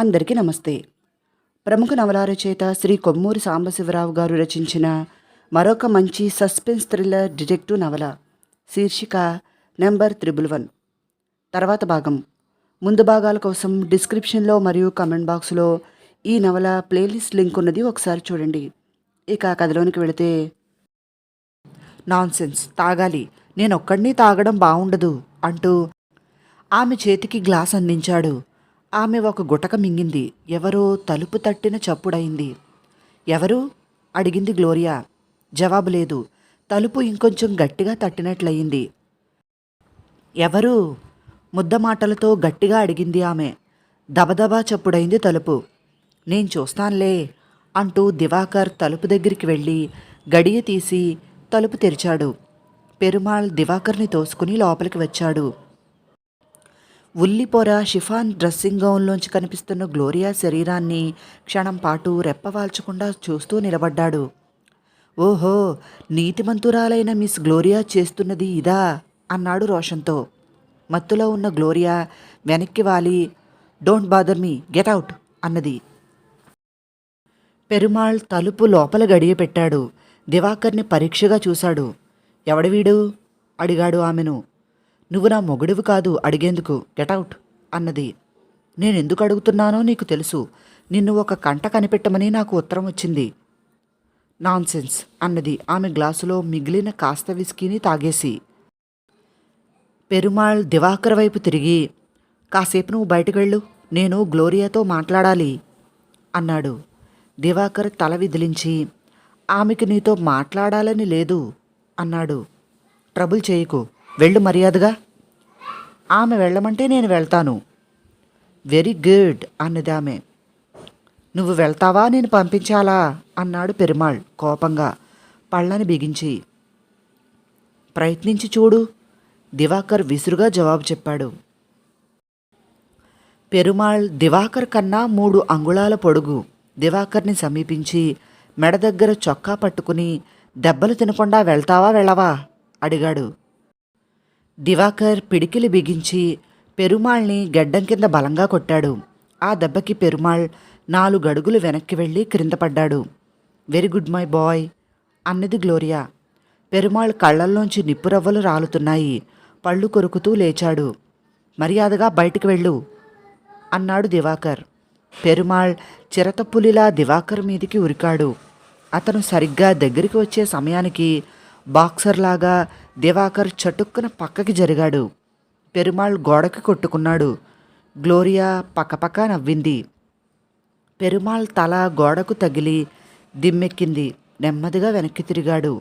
అందరికీ నమస్తే. ప్రముఖ నవల రచయిత శ్రీ కొమ్మూరి సాంబశివరావు గారు రచించిన మరొక మంచి సస్పెన్స్ థ్రిల్లర్ డిటెక్టివ్ నవల శీర్షిక నెంబర్ త్రిబుల్ వన్. తర్వాత భాగం. ముందు భాగాల కోసం డిస్క్రిప్షన్లో మరియు కమెంట్ బాక్స్లో ఈ నవల ప్లేలిస్ట్ లింక్ ఉన్నది ఒకసారి చూడండి. ఇక కథలోనికి వెళితే నాన్సెన్స్ తాగాలి. నేనొక్కడిని తాగడం బాగుండదు అంటూ ఆమె చేతికి గ్లాస్ అందించాడు. ఆమె ఒక గుటక మింగింది. ఎవరో తలుపు తట్టిన చప్పుడైంది ఎవరు? అడిగింది గ్లోరియా. జవాబు లేదు. తలుపు ఇంకొంచెం గట్టిగా తట్టినట్లయింది. ఎవరు? ముద్ద మాటలతో గట్టిగా అడిగింది ఆమె. దబదబా చప్పుడైంది తలుపు. నేను చూస్తానులే అంటూ దివాకర్ తలుపు దగ్గరికి వెళ్ళి గడియ తీసి తలుపు తెరిచాడు. పెరుమాళ్ దివాకర్ని తోసుకుని లోపలికి వచ్చాడు. ఉల్లిపొర షిఫాన్ డ్రెస్సింగ్ గౌన్లోంచి కనిపిస్తున్న గ్లోరియా శరీరాన్ని క్షణం పాటు రెప్పవాల్చకుండా చూస్తూ నిలబడ్డాడు. ఓహో నీతిమంతురాలైన మిస్ గ్లోరియా చేస్తున్నది ఇదా? అన్నాడు రోషన్తో మత్తులో ఉన్న గ్లోరియా వెనక్కి వాలి. Don't bother me get out అన్నది. పెరుమాళ్ తలుపు లోపల గడియ పెట్టాడు. దివాకర్ని పరీక్షగా చూశాడు. ఎవడవీడు అడిగాడు ఆమెను. నువ్వు నా మొగుడివి కాదు అడిగేందుకు? గెటౌట్ అన్నది. నేనెందుకు అడుగుతున్నానో నీకు తెలుసు. నిన్ను ఒక కంట కనిపెట్టమని నాకు ఉత్తరం వచ్చింది. నాన్సెన్స్ అన్నది. ఆమె గ్లాసులో మిగిలిన కాస్త విస్కీని తాగేసి. పెరుమాళ్ దివాకర్ వైపు తిరిగి కాసేపు నువ్వు బయటకు వెళ్ళు నేను గ్లోరియాతో మాట్లాడాలి అన్నాడు. దివాకర్ తల విదిలించి ఆమెకి నీతో మాట్లాడాలని లేదు అన్నాడు. ట్రబుల్ చేయకు వెళ్ళు మర్యాదగా. ఆమె వెళ్ళమంటే నేను వెళ్తాను. వెరీ గుడ్ అన్నది ఆమె. నువ్వు వెళ్తావా? నేను పంపించాలా? అన్నాడు పెరుమాళ్ కోపంగా. పళ్ళని బిగించి. ప్రయత్నించి చూడు. దివాకర్ విసురుగా జవాబు చెప్పాడు. పెరుమాళ్ దివాకర్ కన్నా మూడు అంగుళాల పొడుగు. దివాకర్ని సమీపించి మెడ దగ్గర చొక్కా పట్టుకుని దెబ్బలు తినకుండా వెళ్తావా వెళ్ళవా? అడిగాడు. దివాకర్ పిడికిలి బిగించి పెరుమాళ్ని గడ్డం కింద బలంగా కొట్టాడు. ఆ దెబ్బకి పెరుమాళ్ నాలుగు అడుగులు వెనక్కి వెళ్ళి క్రింద పడ్డాడు. వెరీ గుడ్ మై బాయ్ అన్నది గ్లోరియా. పెరుమాళ్ కళ్ళల్లోంచి నిప్పురవ్వలు రాలుతున్నాయి. పళ్ళు కొరుకుతూ లేచాడు. మర్యాదగా బయటికి వెళ్ళు అన్నాడు దివాకర్. పెరుమాళ్ చిరతపులిలా దివాకర్ మీదికి ఉరికాడు. అతను సరిగ్గా దగ్గరికి వచ్చే సమయానికి బాక్సర్లాగా దివాకర్ చటుక్కున పక్కకి జరిగాడు. పెరుమాళ్ గోడకి కొట్టుకున్నాడు. గ్లోరియా పక్కపక్క నవ్వింది. పెరుమాళ్ తల గోడకు తగిలి దిమ్మెక్కింది. నెమ్మదిగా వెనక్కి తిరిగాడు.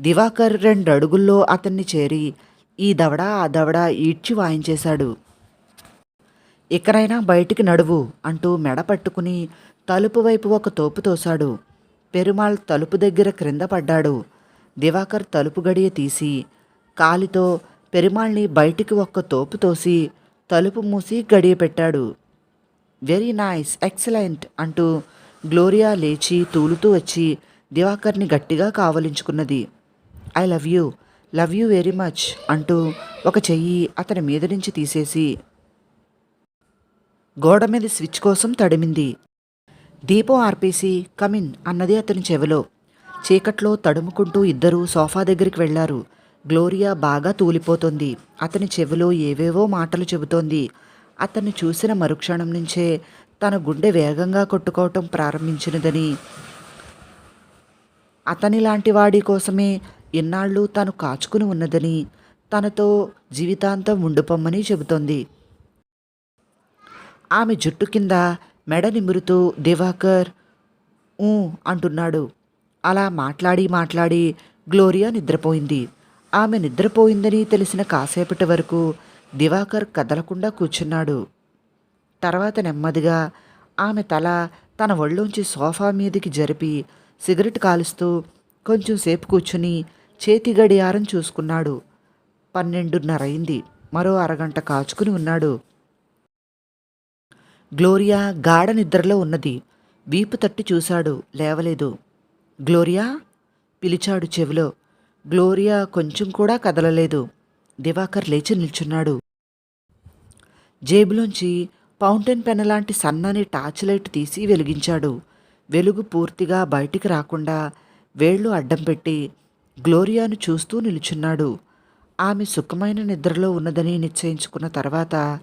దివాకర్ రెండు అడుగుల్లో అతన్ని చేరి ఈ దవడ ఆ దవడ ఈడ్చి వాయించేశాడు. ఇకనైనా బయటికి నడువు అంటూ మెడ పట్టుకుని తలుపు వైపు ఒక తోపు తోశాడు. పెరుమాళ్ తలుపు దగ్గర క్రింద పడ్డాడు. దివాకర్ తలుపు గడియ తీసి కాలితో పెరుమాళ్ళని బయటికి ఒక్క తోపు తోసి తలుపు మూసి గడియ పెట్టాడు. వెరీ నైస్ ఎక్సలెంట్ అంటూ గ్లోరియా లేచి తూలుతూ వచ్చి దివాకర్ని గట్టిగా కావలించుకున్నది. I love you love you very much అంటూ ఒక చెయ్యి అతని మీద నుంచి తీసేసి గోడ మీద స్విచ్ కోసం తడిమింది. దీపం ఆర్పేసి కమిన్ అన్నది అతని చెవిలో. చీకట్లో తడుముకుంటూ ఇద్దరూ సోఫా దగ్గరికి వెళ్ళారు. గ్లోరియా బాగా తూలిపోతుంది. అతని చెవిలో ఏవేవో మాటలు చెబుతోంది. అతన్ని చూసిన మరుక్షణం నుంచే తన గుండె వేగంగా కొట్టుకోవటం ప్రారంభించినదని. అతని లాంటి వాడి కోసమే ఇన్నాళ్ళు తను కాచుకుని ఉన్నదని తనతో జీవితాంతం ఉండిపోమ్మని చెబుతోంది. ఆమె జుట్టు కింద మెడ నిమురుతూ దివాకర్ ఊ అంటున్నాడు. అలా మాట్లాడి మాట్లాడి గ్లోరియా నిద్రపోయింది. ఆమె నిద్రపోయిందని తెలిసిన కాసేపటి వరకు దివాకర్ కదలకుండా కూర్చున్నాడు. తర్వాత నెమ్మదిగా ఆమె తల తన ఒళ్ళోంచి సోఫా మీదికి జరిపి సిగరెట్ కాలుస్తూ కొంచెం సేపు కూర్చుని చేతి గడియారం చూసుకున్నాడు. పన్నెండున్నర అయింది మరో అరగంట కాచుకుని ఉన్నాడు. గ్లోరియా గాఢ నిద్రలో ఉన్నది. వీపు తట్టి చూశాడు. లేవలేదు. గ్లోరియా? పిలిచాడు చెవిలో. గ్లోరియా కొంచెం కూడా కదలలేదు. దివాకర్ లేచి నిల్చున్నాడు. జేబులోంచి ఫౌంటైన్ పెన్ లాంటి సన్నని టార్చ్ లైట్ తీసి వెలిగించాడు. వెలుగు పూర్తిగా బయటికి రాకుండా వేళ్ళు అడ్డం పెట్టి గ్లోరియాను చూస్తూ నిలుచున్నాడు. ఆమె సుఖమైన నిద్రలో ఉన్నదని నిశ్చయించుకున్న తర్వాత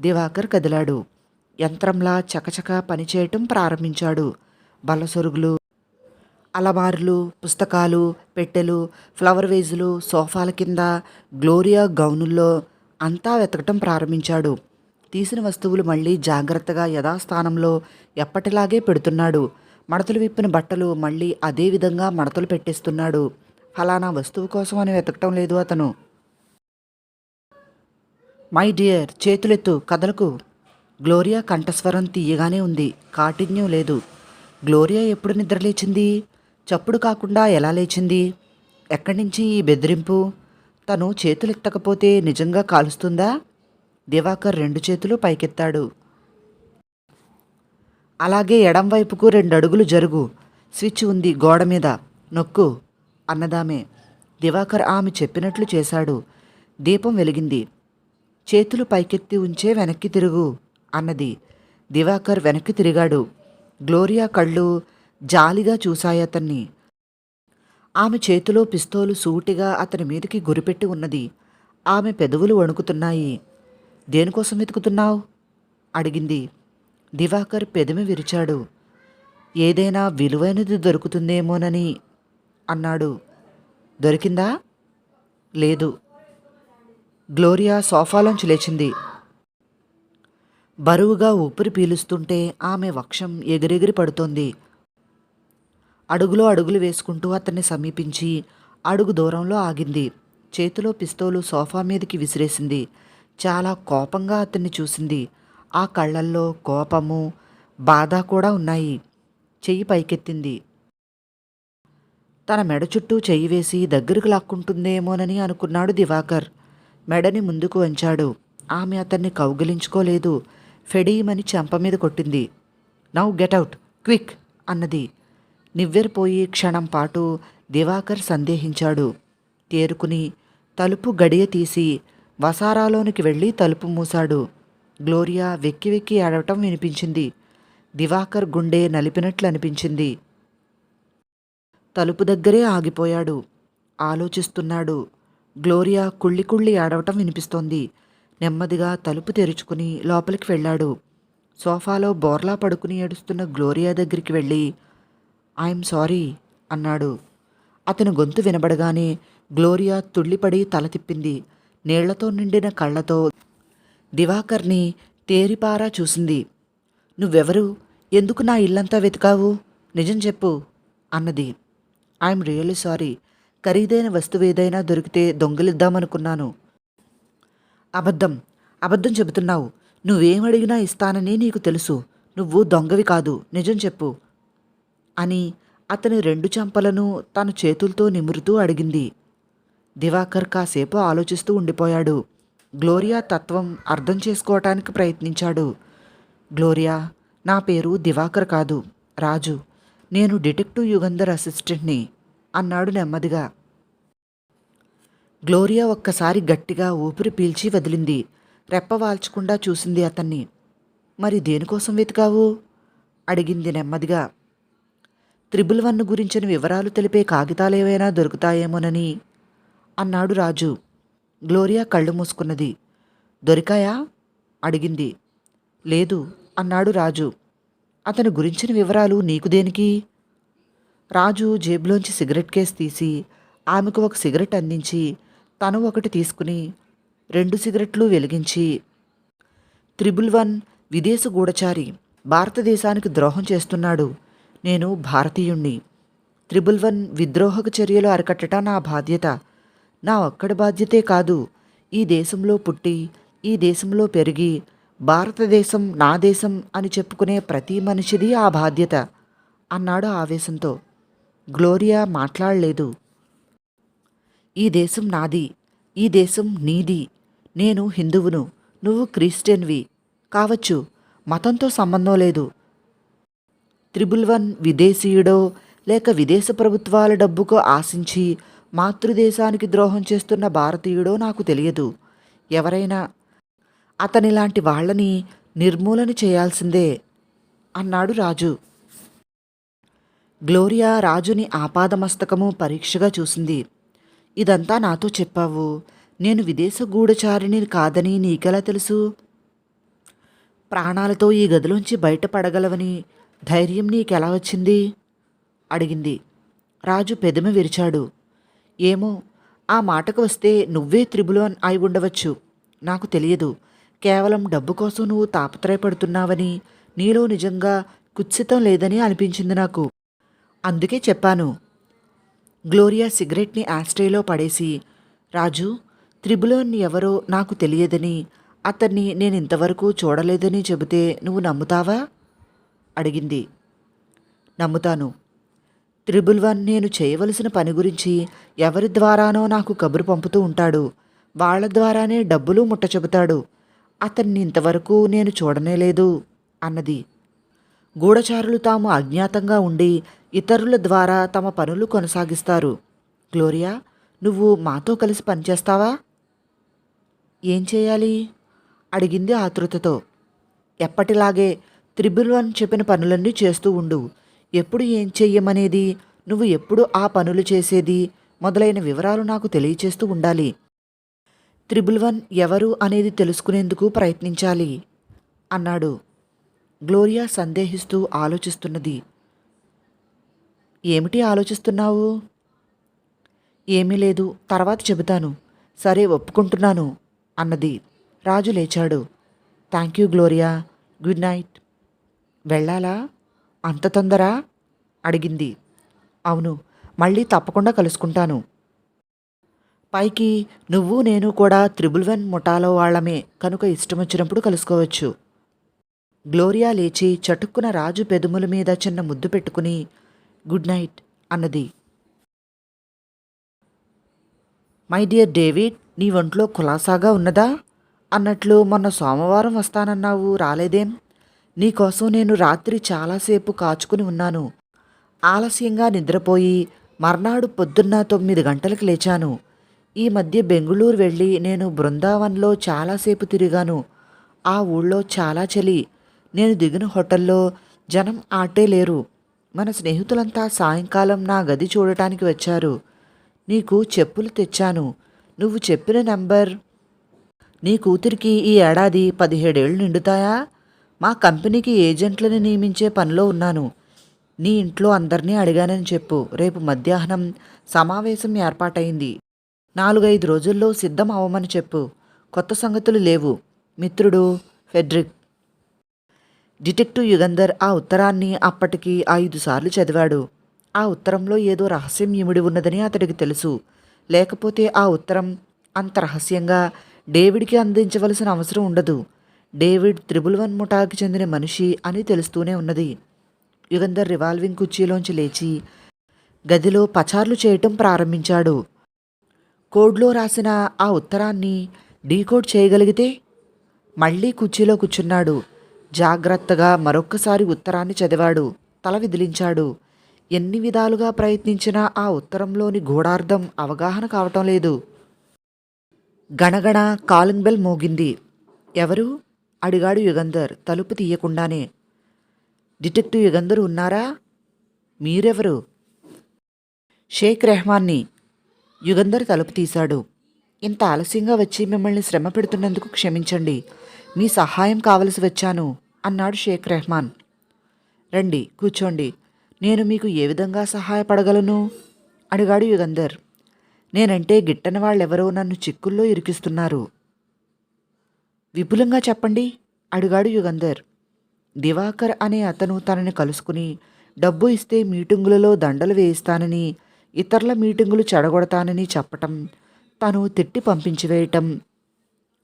దివాకర్ కదిలాడు. యంత్రంలా చకచక పనిచేయటం ప్రారంభించాడు. బల్లసొరుగులు అలమారులు పుస్తకాలు పెట్టెలు ఫ్లవర్ వేజులు సోఫాల కింద గ్లోరియా గౌనుల్లో అంతా వెతకటం ప్రారంభించాడు. తీసిన వస్తువులు మళ్ళీ జాగ్రత్తగా యథాస్థానంలో ఎప్పటిలాగే పెడుతున్నాడు. మడతలు విప్పిన బట్టలు మళ్ళీ అదే విధంగా మడతలు పెట్టేస్తున్నాడు. ఫలానా వస్తువు కోసం అని వెతకటం లేదు అతను. మై డియర్ చేతులెత్తు కదలకు. గ్లోరియా కంఠస్వరం తీయగానే ఉంది. కాఠిన్యం లేదు. గ్లోరియా ఎప్పుడు నిద్రలేచింది? చప్పుడు కాకుండా ఎలా లేచింది? ఎక్కడి నుంచి ఈ బెదిరింపు? తను చేతులెత్తకపోతే నిజంగా కాలుస్తుందా? దివాకర్ రెండు చేతులు పైకెత్తాడు. అలాగే ఎడం వైపుకు రెండు అడుగులు జరుగు. స్విచ్ ఉంది గోడ మీద. నొక్కు. అన్నదామే. దివాకర్ ఆమె చెప్పినట్లు చేశాడు. దీపం వెలిగింది. చేతులు పైకెత్తి ఉంచే వెనక్కి తిరుగు అన్నది. దివాకర్ వెనక్కి తిరిగాడు. గ్లోరియా కళ్ళు జాలిగా చూశాయతన్ని ఆమె చేతిలో పిస్తోలు సూటిగా అతని మీదకి గురిపెట్టి ఉన్నది. ఆమె పెదవులు వణుకుతున్నాయి. దేనికోసం వెతుకుతున్నావు? అడిగింది. దివాకర్ పెదమి విరిచాడు. ఏదైనా విలువైనది దొరుకుతుందేమోనని అన్నాడు. దొరికిందా? లేదు. గ్లోరియా సోఫాలోంచి లేచింది. బరువుగా ఊపిరి పీలుస్తుంటే ఆమె వక్షం ఎగిరెగిరి పడుతోంది. అడుగులో అడుగులు వేసుకుంటూ అతన్ని సమీపించి అడుగు దూరంలో ఆగింది. చేతిలో పిస్తోలు సోఫా మీదకి విసిరేసింది. చాలా కోపంగా అతన్ని చూసింది. ఆ కళ్ళల్లో కోపము బాధ కూడా ఉన్నాయి. చెయ్యి పైకెత్తింది. తన మెడ చుట్టూ చెయ్యి వేసి దగ్గరకు లాక్కుంటుందేమోనని అనుకున్నాడు దివాకర్. మెడని ముందుకు వంచాడు. ఆమె అతన్ని కౌగిలించుకోలేదు. ఫెడీమని చెంప మీద కొట్టింది. నౌ గెటౌట్ క్విక్ అన్నది. నివ్వెరపోయి క్షణం పాటు దివాకర్ సందేహించాడు. తేరుకుని తలుపు గడియ తీసి వసారాలోనికి వెళ్ళి తలుపు మూశాడు. గ్లోరియా వెక్కి వెక్కి ఏడవటం వినిపించింది. దివాకర్ గుండె నలిపినట్లు అనిపించింది. తలుపు దగ్గరే ఆగిపోయాడు. ఆలోచిస్తున్నాడు. గ్లోరియా కుళ్ళి కుళ్ళి ఆడవటం వినిపిస్తోంది. నెమ్మదిగా తలుపు తెరుచుకుని లోపలికి వెళ్ళాడు. సోఫాలో బోర్లా పడుకుని ఏడుస్తున్న గ్లోరియా దగ్గరికి వెళ్ళి ఐఎమ్ సారీ అన్నాడు. అతని గొంతు వినబడగానే గ్లోరియా తుళ్ళిపడి తల తిప్పింది. నీళ్ళతో నిండిన కళ్ళతో దివాకర్ని తేరిపారా చూసింది. నువ్వెవరు? ఎందుకు నా ఇల్లంతా వెతికావు? నిజం చెప్పు అన్నది. I'm really sorry. ఖరీదైన వస్తువు ఏదైనా దొరికితే దొంగిలిద్దామనుకున్నాను. అబద్ధం. అబద్ధం చెబుతున్నావు. నువ్వేమడిగినా ఇస్తానని నీకు తెలుసు. నువ్వు దొంగవి కాదు. నిజం చెప్పు అని అతని రెండు చెంపలను తన చేతులతో నిమురుతూ అడిగింది. దివాకర్ కాసేపు ఆలోచిస్తూ ఉండిపోయాడు. గ్లోరియా తత్వం అర్థం చేసుకోవటానికి ప్రయత్నించాడు. గ్లోరియా నా పేరు దివాకర్ కాదు. రాజు నేను డిటెక్టివ్ యుగంధర్ అసిస్టెంట్ని అన్నాడు నెమ్మదిగా. గ్లోరియా ఒక్కసారి గట్టిగా ఊపిరి పీల్చి వదిలింది. రెప్పవాల్చకుండా చూసింది అతన్ని. మరి దేనికోసం వెతికావు? అడిగింది నెమ్మదిగా. త్రిబుల్ వన్ గురించిన వివరాలు తెలిపే కాగితాలేవైనా దొరుకుతాయేమోనని అన్నాడు రాజు. గ్లోరియా కళ్ళు మూసుకున్నది. దొరికాయా? అడిగింది. లేదు అన్నాడు రాజు. అతని గురించిన వివరాలు నీకు దేనికి? రాజు జేబులోంచి సిగరెట్ కేస్ తీసి ఆమెకు ఒక సిగరెట్ అందించి తను ఒకటి తీసుకుని రెండు సిగరెట్లు వెలిగించి త్రిబుల్ వన్ విదేశ గూఢచారి భారతదేశానికి ద్రోహం చేస్తున్నాడు. నేను భారతీయుణ్ణి. త్రిబుల్ వన్ విద్రోహక చర్యలు అరికట్టడం నా బాధ్యత. నా ఒక్కడి బాధ్యతే కాదు ఈ దేశంలో పుట్టి ఈ దేశంలో పెరిగి భారతదేశం నా దేశం అని చెప్పుకునే ప్రతి మనిషిది ఆ బాధ్యత అన్నాడు ఆవేశంతో. గ్లోరియా మాట్లాడలేదు. ఈ దేశం నాది ఈ దేశం నీది. నేను హిందువును నువ్వు క్రిస్టియన్వి. కావచ్చు మతంతో సంబంధం లేదు. త్రిబుల్ వన్ విదేశీయుడో లేక విదేశ ప్రభుత్వాల డబ్బుకు ఆశించి మాతృదేశానికి ద్రోహం చేస్తున్న భారతీయుడో నాకు తెలియదు. ఎవరైనా అతనిలాంటి వాళ్ళని నిర్మూలన చేయాల్సిందే అన్నాడు రాజు. గ్లోరియా రాజుని ఆపాదమస్తకము పరీక్షగా చూసింది. ఇదంతా నాతో చెప్పావు. నేను విదేశ గూఢచారిని కాదని నీకెలా తెలుసు? ప్రాణాలతో ఈ గదిలోంచి బయటపడగలవని ధైర్యం నీకెలా వచ్చింది? అడిగింది. రాజు పెదమి విరిచాడు. ఏమో ఆ మాటకు వస్తే నువ్వే త్రిబులోన్ అయి ఉండవచ్చు. నాకు తెలియదు. కేవలం డబ్బు కోసం నువ్వు తాపత్రయపడుతున్నావని నీలో నిజంగా కుత్సితం లేదని అనిపించింది నాకు. అందుకే చెప్పాను. గ్లోరియా సిగరెట్ని ఆస్ట్రేలో పడేసి రాజు త్రిబులోన్ ఎవరో నాకు తెలియదని అతన్ని నేను ఇంతవరకు చూడలేదని చెబితే నువ్వు నమ్ముతావా? అడిగింది. నమ్ముతాను. త్రిబుల్ వన్ నేను చేయవలసిన పని గురించి ఎవరి ద్వారానో నాకు కబురు పంపుతూ ఉంటాడు. వాళ్ళ ద్వారానే డబ్బులు ముట్ట చెబుతాడు. అతన్ని ఇంతవరకు నేను చూడనేలేదు అన్నది. గూఢచారులు తాము అజ్ఞాతంగా ఉండి ఇతరుల ద్వారా తమ పనులు కొనసాగిస్తారు. గ్లోరియా నువ్వు మాతో కలిసి పనిచేస్తావా ఏం చేయాలి? అడిగింది ఆతృతతో. ఎప్పటిలాగే త్రిబుల్ వన్ చెప్పిన పనులన్నీ చేస్తూ ఉండు. ఎప్పుడు ఏం చెయ్యమనేది నువ్వు ఎప్పుడు ఆ పనులు చేసేది మొదలైన వివరాలు నాకు తెలియచేస్తూ ఉండాలి. త్రిబుల్ వన్ ఎవరు అనేది తెలుసుకునేందుకు ప్రయత్నించాలి అన్నాడు. గ్లోరియా సందేహిస్తూ ఆలోచిస్తున్నది. ఏమిటి ఆలోచిస్తున్నావు? ఏమీ లేదు తర్వాత చెబుతాను. సరే ఒప్పుకుంటున్నాను అన్నది. రాజు లేచాడు. Thank you Gloria. Good night. వెళ్ళాలా? అంత తొందర? అడిగింది. అవును మళ్ళీ తప్పకుండా కలుసుకుంటాను. పైకి నువ్వు నేను కూడా త్రిబుల్ వన్ ముఠాలో వాళ్ళమే కనుక ఇష్టం వచ్చినప్పుడు కలుసుకోవచ్చు. గ్లోరియా లేచి చటుక్కున రాజు పెదుముల మీద చిన్న ముద్దు పెట్టుకుని గుడ్ నైట్ అన్నది. మై డియర్ డేవిడ్ నీ ఒంట్లో కులాసాగా ఉన్నదా? అన్నట్లు మొన్న సోమవారం వస్తానన్నావు రాలేదేం? నీకోసం నేను రాత్రి చాలాసేపు కాచుకుని ఉన్నాను. ఆలస్యంగా నిద్రపోయి మర్నాడు పొద్దున్న తొమ్మిది గంటలకు లేచాను. ఈ మధ్య బెంగుళూరు వెళ్ళి నేను బృందావన్లో చాలాసేపు తిరిగాను. ఆ ఊళ్ళో చాలా చలి. నేను దిగిన హోటల్లో జనం ఆటే లేరు. మన స్నేహితులంతా సాయంకాలం నా గది చూడటానికి వచ్చారు. నీకు చెప్పులు తెచ్చాను. నువ్వు చెప్పిన నంబర్ నీ కూతురికి ఈ ఏడాది పదిహేడేళ్ళు నిండుతాయా? మా కంపెనీకి ఏజెంట్లను నియమించే పనిలో ఉన్నాను. నీ ఇంట్లో అందరినీ అడిగానని చెప్పు. రేపు మధ్యాహ్నం సమావేశం ఏర్పాటైంది నాలుగైదు రోజుల్లో సిద్ధం అవ్వమని చెప్పు. కొత్త సంగతులు లేవు. మిత్రుడు ఫెడ్రిక్. డిటెక్టివ్ యుగంధర్ ఆ ఉత్తరాన్ని అప్పటికి ఐదు సార్లు చదివాడు. ఆ ఉత్తరంలో ఏదో రహస్యం ఇమిడి ఉన్నదని అతడికి తెలుసు. లేకపోతే ఆ ఉత్తరం అంత రహస్యంగా డేవిడ్కి అందించవలసిన అవసరం ఉండదు. డేవిడ్ త్రిబుల్ వన్ ముఠాకి చెందిన మనిషి అని తెలుస్తూనే ఉన్నది. యుగంధర్ రివాల్వింగ్ కుర్చీలోంచి లేచి గదిలో పచార్లు చేయటం ప్రారంభించాడు. కోడ్లో రాసిన ఆ ఉత్తరాన్ని డీకోడ్ చేయగలిగితే మళ్ళీ కుర్చీలో కూర్చున్నాడు. జాగ్రత్తగా మరొక్కసారి ఉత్తరాన్ని చదివాడు. తల విదిలించాడు. ఎన్ని విధాలుగా ప్రయత్నించినా ఆ ఉత్తరంలోని గూఢార్థం అవగాహన కావటం లేదు. గణగణ కాలింగ్ బెల్ మోగింది. ఎవరు? అడిగాడు యుగంధర్ తలుపు తీయకుండానే. డిటెక్టివ్ యుగంధర్ ఉన్నారా? మీరెవరు? షేక్ రెహమాన్ని. యుగంధర్ తలుపు తీశాడు. ఇంత ఆలస్యంగా వచ్చి మిమ్మల్ని శ్రమ పెడుతున్నందుకు క్షమించండి. మీ సహాయం కావలసి వచ్చాను అన్నాడు షేక్ రెహమాన్. రండి కూర్చోండి. నేను మీకు ఏ విధంగా సహాయపడగలను? అడిగాడు యుగంధర్. నేనంటే గిట్టని వాళ్ళెవరో నన్ను చిక్కుల్లో ఇరికిస్తున్నారు. విపులంగా చెప్పండి అడిగాడు యుగంధర్. దివాకర్ అనే అతను తనని కలుసుకుని డబ్బు ఇస్తే మీటింగులలో దండలు వేయిస్తానని ఇతరుల మీటింగులు చెడగొడతానని చెప్పటం తను తిట్టి పంపించివేయటం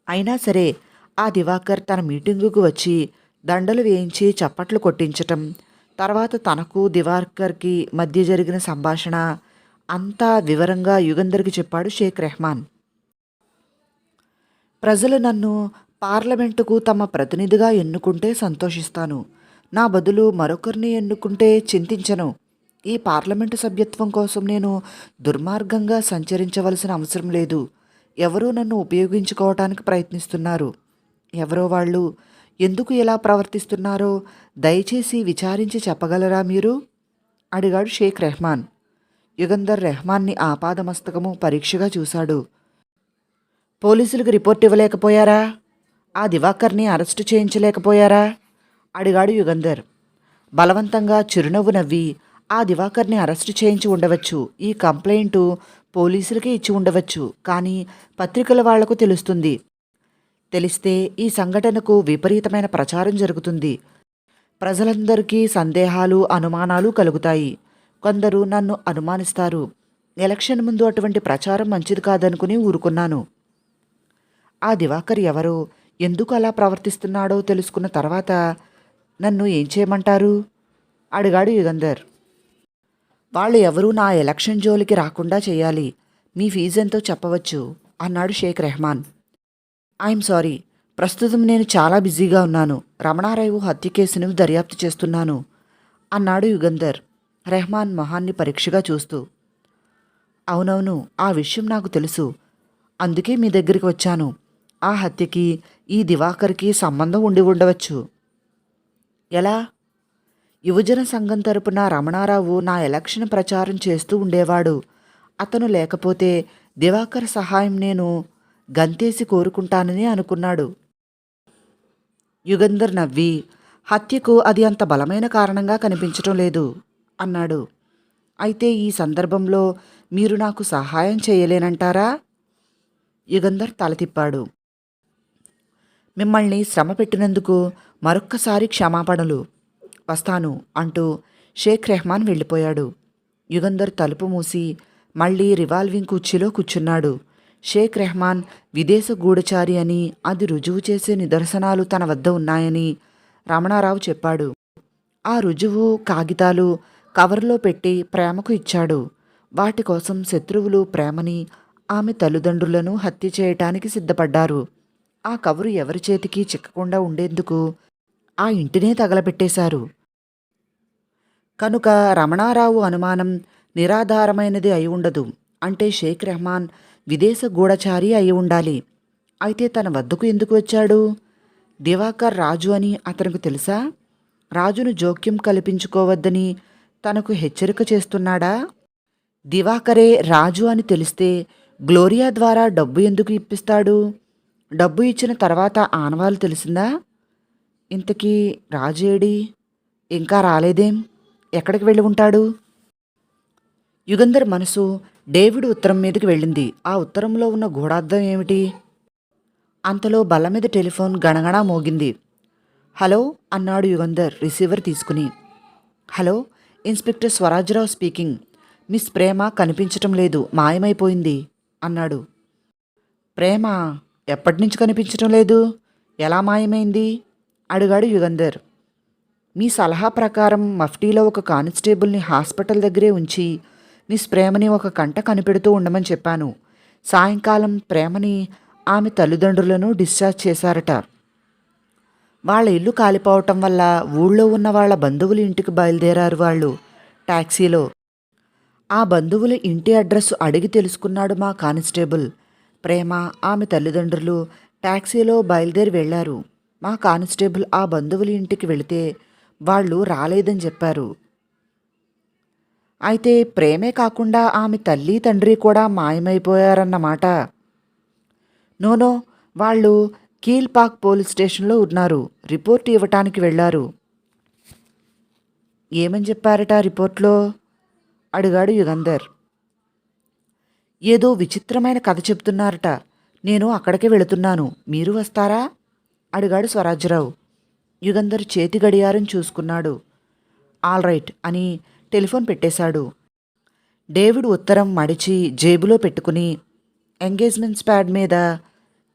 అయినా సరే ఆ దివాకర్ తన మీటింగుకు వచ్చి దండలు వేయించి చప్పట్లు కొట్టించటం తర్వాత తనకు దివాకర్కి మధ్య జరిగిన సంభాషణ అంతా వివరంగా యుగంధర్కి చెప్పాడు షేక్ రెహమాన్. ప్రజలు నన్ను పార్లమెంటుకు తమ ప్రతినిధిగా ఎన్నుకుంటే సంతోషిస్తాను. నా బదులు మరొకరిని ఎన్నుకుంటే చింతించను. ఈ పార్లమెంటు సభ్యత్వం కోసం నేను దుర్మార్గంగా సంచరించవలసిన అవసరం లేదు. ఎవరూ నన్ను ఉపయోగించుకోవటానికి ప్రయత్నిస్తున్నారు. ఎవరో వాళ్ళు ఎందుకు ఇలా ప్రవర్తిస్తున్నారో దయచేసి విచారించి చెప్పగలరా మీరు? అడిగాడు షేక్ రెహమాన్. యుగంధర్ రెహమాన్ని ఆపాదమస్తకము పరీక్షగా చూశాడు. పోలీసులకు రిపోర్ట్ ఇవ్వలేకపోయారా? ఆ దివాకర్ని అరెస్టు చేయించలేకపోయారా? అడిగాడు యుగంధర్. బలవంతంగా చిరునవ్వు నవ్వి ఆ దివాకర్ని అరెస్టు చేయించి ఉండవచ్చు ఈ కంప్లైంటు పోలీసులకి ఇచ్చి ఉండవచ్చు కానీ పత్రికల వాళ్ళకు తెలుస్తుంది. తెలిస్తే ఈ సంఘటనకు విపరీతమైన ప్రచారం జరుగుతుంది. ప్రజలందరికీ సందేహాలు అనుమానాలు కలుగుతాయి. కొందరు నన్ను అనుమానిస్తారు. ఎలక్షన్ ముందు అటువంటి ప్రచారం మంచిది కాదనుకుని ఊరుకున్నాను. ఆ దివాకర్ ఎవరో ఎందుకు అలా ప్రవర్తిస్తున్నాడో తెలుసుకున్న తర్వాత నన్ను ఏం చేయమంటారు? అడిగాడు యుగంధర్. వాళ్ళు ఎవరూ నా ఎలక్షన్ జోలికి రాకుండా చేయాలి. మీ ఫీజు ఎంతో చెప్పవచ్చు అన్నాడు షేక్ రెహమాన్. I'm sorry. ప్రస్తుతం నేను చాలా బిజీగా ఉన్నాను. రమణారావు హత్య కేసును దర్యాప్తు చేస్తున్నాను అన్నాడు యుగంధర్. రెహమాన్ మొహాన్ని పరీక్షగా చూస్తూ. అవునవును ఆ విషయం నాకు తెలుసు. అందుకే మీ దగ్గరికి వచ్చాను. ఆ హత్యకి ఈ దివాకర్కి సంబంధం ఉండి ఉండవచ్చు. ఎలా? యువజన సంఘం తరపున రమణారావు నా ఎలక్షన్ ప్రచారం చేస్తూ ఉండేవాడు. అతను లేకపోతే దివాకర్ సహాయం నేను గంతేసి కోరుకుంటానని అనుకున్నాడు. యుగంధర్ నవ్వి హత్యకు అది అంత బలమైన కారణంగా కనిపించటం లేదు అన్నాడు. అయితే ఈ సందర్భంలో మీరు నాకు సహాయం చేయలేనంటారా? యుగంధర్ తల తిప్పాడు. మిమ్మల్ని శ్రమ పెట్టినందుకు మరొక్కసారి క్షమాపణలు. వస్తాను అంటూ షేక్ రెహమాన్ వెళ్ళిపోయాడు. యుగంధర్ తలుపు మూసి మళ్ళీ రివాల్వింగ్ కుర్చీలో కూర్చున్నాడు. షేక్ రెహమాన్ విదేశ గూఢచారి అని అది రుజువు చేసే నిదర్శనాలు తన వద్ద ఉన్నాయని రమణారావు చెప్పాడు. ఆ రుజువు కాగితాలు కవర్లో పెట్టి ప్రేమకు ఇచ్చాడు. వాటి కోసం శత్రువులు ప్రేమని ఆమె తల్లిదండ్రులను హత్య చేయటానికి సిద్ధపడ్డారు. ఆ కవరు ఎవరి చేతికి చిక్కకుండా ఉండేందుకు? ఆ ఇంటినే తగలబెట్టేశారు. కనుక రమణారావు అనుమానం నిరాధారమైనది అయి ఉండదు. అంటే షేక్ రెహమాన్ విదేశ గూఢచారి అయి ఉండాలి. అయితే తన వద్దకు ఎందుకు వచ్చాడు? దివాకర్ రాజు అని అతనికి తెలుసా? రాజును జోక్యం కల్పించుకోవద్దని తనకు హెచ్చరిక చేస్తున్నాడా? దివాకరే రాజు అని తెలిస్తే గ్లోరియా ద్వారా డబ్బు ఎందుకు ఇప్పిస్తాడు? డబ్బు ఇచ్చిన తర్వాత ఆనవాలు తెలిసిందా? ఇంతకీ రాజేడి ఇంకా రాలేదేం? ఎక్కడికి వెళ్ళి ఉంటాడు? యుగంధర్ మనసు డేవిడ్ ఉత్తరం మీదకి వెళ్ళింది. ఆ ఉత్తరంలో ఉన్న గూఢార్థం ఏమిటి? అంతలో బల్ల మీద టెలిఫోన్ గణగణా మోగింది. హలో అన్నాడు యుగంధర్ రిసీవర్ తీసుకుని. Hello inspector Swarajrao speaking. Miss Prema కనిపించటం లేదు మాయమైపోయింది అన్నాడు. ప్రేమ? ఎప్పటి నుంచి కనిపించటం లేదు? ఎలా మాయమైంది? అడిగాడు యుగంధర్. మీ సలహా ప్రకారం మఫ్టీలో ఒక కానిస్టేబుల్ని హాస్పిటల్ దగ్గరే ఉంచి మిస్ ప్రేమని ఒక కంట కనిపెడుతూ ఉండమని చెప్పాను. సాయంకాలం ప్రేమని ఆమె తల్లిదండ్రులను డిశ్చార్జ్ చేశారట. వాళ్ళ ఇల్లు కాలిపోవటం వల్ల ఊళ్ళో ఉన్న వాళ్ళ బంధువులు ఇంటికి బయలుదేరారు వాళ్ళు టాక్సీలో. ఆ బంధువుల ఇంటి అడ్రస్ అడిగి తెలుసుకున్నాడు మా కానిస్టేబుల్. ప్రేమ ఆమె తల్లిదండ్రులు టాక్సీలో బయలుదేరి వెళ్ళారు మా కానిస్టేబుల్ ఆ బంధువుల ఇంటికి వెళితే వాళ్ళు రాలేదని చెప్పారు. అయితే ప్రేమే కాకుండా ఆమె తల్లి తండ్రి కూడా మాయమైపోయారన్నమాట నోనో వాళ్ళు కీల్పాక్ పోలీస్ స్టేషన్లో ఉన్నారు. రిపోర్ట్ ఇవ్వటానికి వెళ్ళారు. ఏమని చెప్పారట రిపోర్ట్లో? అడిగాడు యుగంధర్. ఏదో విచిత్రమైన కథ చెప్తున్నారట. నేను అక్కడికే వెళుతున్నాను. మీరు వస్తారా? అడిగాడు స్వరాజ్యరావు యుగంధర్ చేతి గడియారం చూసుకున్నాడు. ఆల్ రైట్ అని టెలిఫోన్ పెట్టేశాడు. డేవిడ్ ఉత్తరం మడిచి జేబులో పెట్టుకుని ఎంగేజ్మెంట్స్ ప్యాడ్ మీద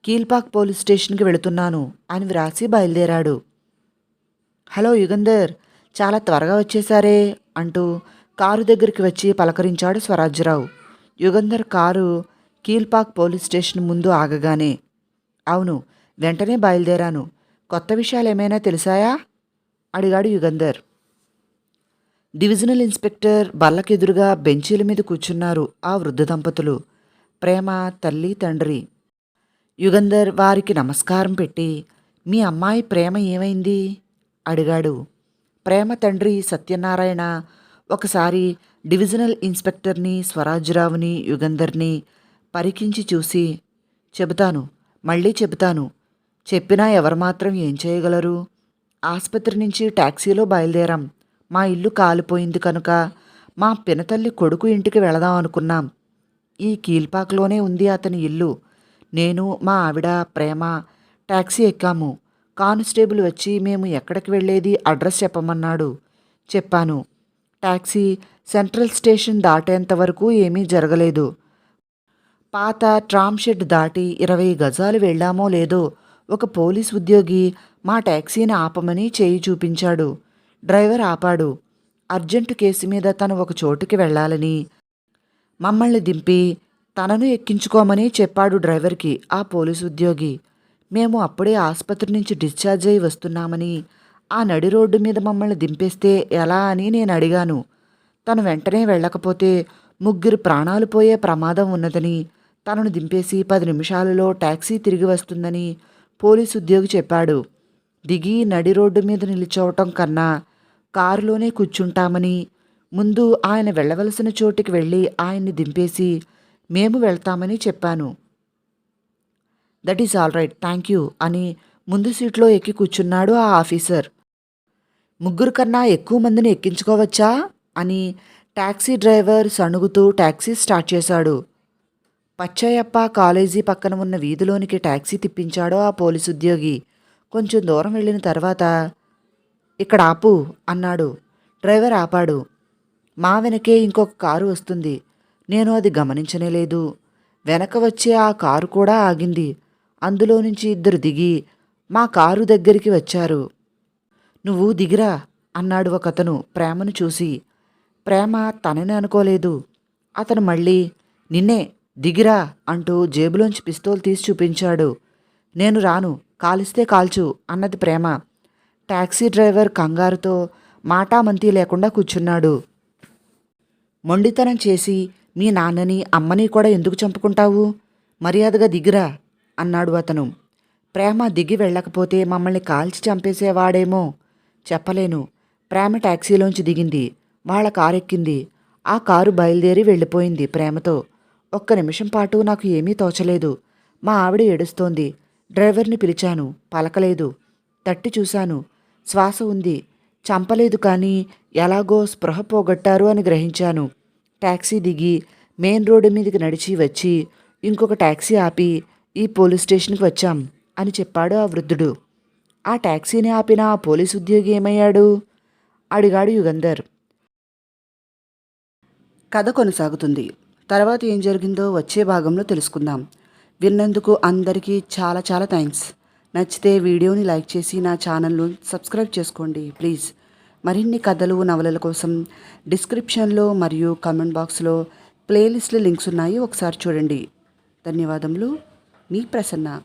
కీల్పాక్ పోలీస్ స్టేషన్కి వెళుతున్నాను అని వ్రాసి బయలుదేరాడు. హలో యుగంధర్ చాలా త్వరగా వచ్చేసారే అంటూ కారు దగ్గరికి వచ్చి పలకరించాడు Swarajyarao Yugandhar car Kilpauk police station ముందు ఆగగానే అవును వెంటనే బయలుదేరాను. కొత్త విషయాలు ఏమైనా తెలిసాయా? అడిగాడు యుగంధర్. డివిజనల్ ఇన్స్పెక్టర్ బల్లకెదురుగా బెంచీల మీద కూర్చున్నారు ఆ వృద్ధ దంపతులు. ప్రేమ తల్లి తండ్రి. యుగంధర్ వారికి నమస్కారం పెట్టి మీ అమ్మాయి ప్రేమ ఏమైంది? అడిగాడు. ప్రేమ తండ్రి సత్యనారాయణ. ఒకసారి డివిజనల్ ఇన్స్పెక్టర్ని స్వరాజ్రావుని యుగంధర్ని పరికించి చూసి చెబుతాను మళ్ళీ చెబుతాను చెప్పినా ఎవరు మాత్రం ఏం చేయగలరు? ఆసుపత్రి నుంచి టాక్సీలో బయలుదేరాం. మా ఇల్లు కాలిపోయింది కనుక మా పినతల్లి కొడుకు ఇంటికి వెళదాం అనుకున్నాం. ఈ కీల్పాక్లోనే ఉంది అతని ఇల్లు. నేను మా ఆవిడ ప్రేమ టాక్సీ ఎక్కాము. కానిస్టేబుల్ వచ్చి మేము ఎక్కడికి వెళ్ళేది అడ్రస్ చెప్పమన్నాడు. చెప్పాను టాక్సీ సెంట్రల్ స్టేషన్ దాటేంత వరకు ఏమీ జరగలేదు. పాత ట్రామ్ షెడ్ దాటి ఇరవై గజాలు వెళ్ళామో లేదో ఒక పోలీస్ ఉద్యోగి మా ట్యాక్సీని ఆపమని చేయి చూపించాడు. డ్రైవర్ ఆపాడు. అర్జెంటు కేసు మీద తను ఒక చోటుకి వెళ్ళాలని మమ్మల్ని దింపి తనను ఎక్కించుకోమని చెప్పాడు డ్రైవర్కి ఆ పోలీసు ఉద్యోగి. మేము అప్పుడే ఆసుపత్రి నుంచి డిశ్చార్జ్ అయి వస్తున్నామని ఆ నడి రోడ్డు మీద మమ్మల్ని దింపేస్తే ఎలా అని నేను అడిగాను. తను వెంటనే వెళ్ళకపోతే ముగ్గురు ప్రాణాలు పోయే ప్రమాదం ఉన్నదని తనను దింపేసి పది నిమిషాలలో టాక్సీ తిరిగి వస్తుందని పోలీసు ఉద్యోగి చెప్పాడు. దిగి నడి రోడ్డు మీద నిలిచోవటం కన్నా కారులోనే కూర్చుంటామని ముందు ఆయన వెళ్ళవలసిన చోటికి వెళ్ళి ఆయన్ని దింపేసి మేము వెళ్తామని చెప్పాను. That is all right thank you అని ముందు సీట్లో ఎక్కి కూర్చున్నాడు ఆ ఆఫీసర్. ముగ్గురు కన్నా ఎక్కువ మందిని ఎక్కించుకోవచ్చా? అని టాక్సీ డ్రైవర్ సణుగుతూ టాక్సీ స్టార్ట్ చేశాడు. పచ్చయ్యప్ప కాలేజీ పక్కన ఉన్న వీధిలోనికి టాక్సీ తిప్పించాడు ఆ పోలీసు ఉద్యోగి. కొంచెం దూరం వెళ్ళిన తర్వాత ఇక్కడ ఆపు అన్నాడు. డ్రైవర్ ఆపాడు. మా వెనకే ఇంకొక కారు వస్తుంది. నేను అది గమనించనే లేదు. వెనక వచ్చే ఆ కారు కూడా ఆగింది. అందులో నుంచి ఇద్దరు దిగి మా కారు దగ్గరికి వచ్చారు. నువ్వు దిగిరా అన్నాడు ఒకతను ప్రేమను చూసి. ప్రేమ తనని అనుకోలేదు. అతను మళ్ళీ నిన్నే దిగిరా అంటూ జేబులోంచి పిస్తోల్ తీసి చూపించాడు. నేను రాను కాలిస్తే కాల్చు అన్నది ప్రేమ. టాక్సీ డ్రైవర్ కంగారుతో మాటామంతి లేకుండా కూర్చున్నాడు. మొండితనం చేసి మీ నాన్నని అమ్మని కూడా ఎందుకు చంపుకుంటావు? మర్యాదగా దిగిరా అన్నాడు అతను. ప్రేమ దిగి వెళ్ళకపోతే మమ్మల్ని కాల్చి చంపేసేవాడేమో చెప్పలేను. ప్రేమ టాక్సీలోంచి దిగింది. వాళ్ళ కారు ఎక్కింది ఆ కారు బయలుదేరి వెళ్ళిపోయింది ప్రేమతో. ఒక్క నిమిషం పాటు నాకు ఏమీ తోచలేదు. మా ఆవిడ ఏడుస్తోంది. డ్రైవర్ని పిలిచాను. పలకలేదు. తట్టి చూశాను. శ్వాస ఉంది. చంపలేదు కానీ ఎలాగో స్పృహ పోగొట్టారు అని గ్రహించాను. ట్యాక్సీ దిగి మెయిన్ రోడ్డు మీదకి నడిచి వచ్చి ఇంకొక టాక్సీ ఆపి ఈ పోలీస్ స్టేషన్కి వచ్చాం అని చెప్పాడు ఆ వృద్ధుడు. ఆ టాక్సీని ఆపిన ఆ పోలీస్ ఉద్యోగి ఏమయ్యాడు? అడిగాడు యుగంధర్. కథ కొనసాగుతుంది. తర్వాత ఏం జరిగిందో వచ్చే భాగంలో తెలుసుకుందాం. విన్నందుకు అందరికీ చాలా చాలా థ్యాంక్స్. నచ్చితే వీడియోని లైక్ చేసి నా ఛానల్ను సబ్స్క్రైబ్ చేసుకోండి ప్లీజ్. మరిన్ని కథలు నవలల కోసం డిస్క్రిప్షన్లో మరియు కామెంట్ బాక్స్లో ప్లేలిస్ట్ లింక్స్ ఉన్నాయి. ఒకసారి చూడండి. ధన్యవాదములు. మీ ప్రసన్న.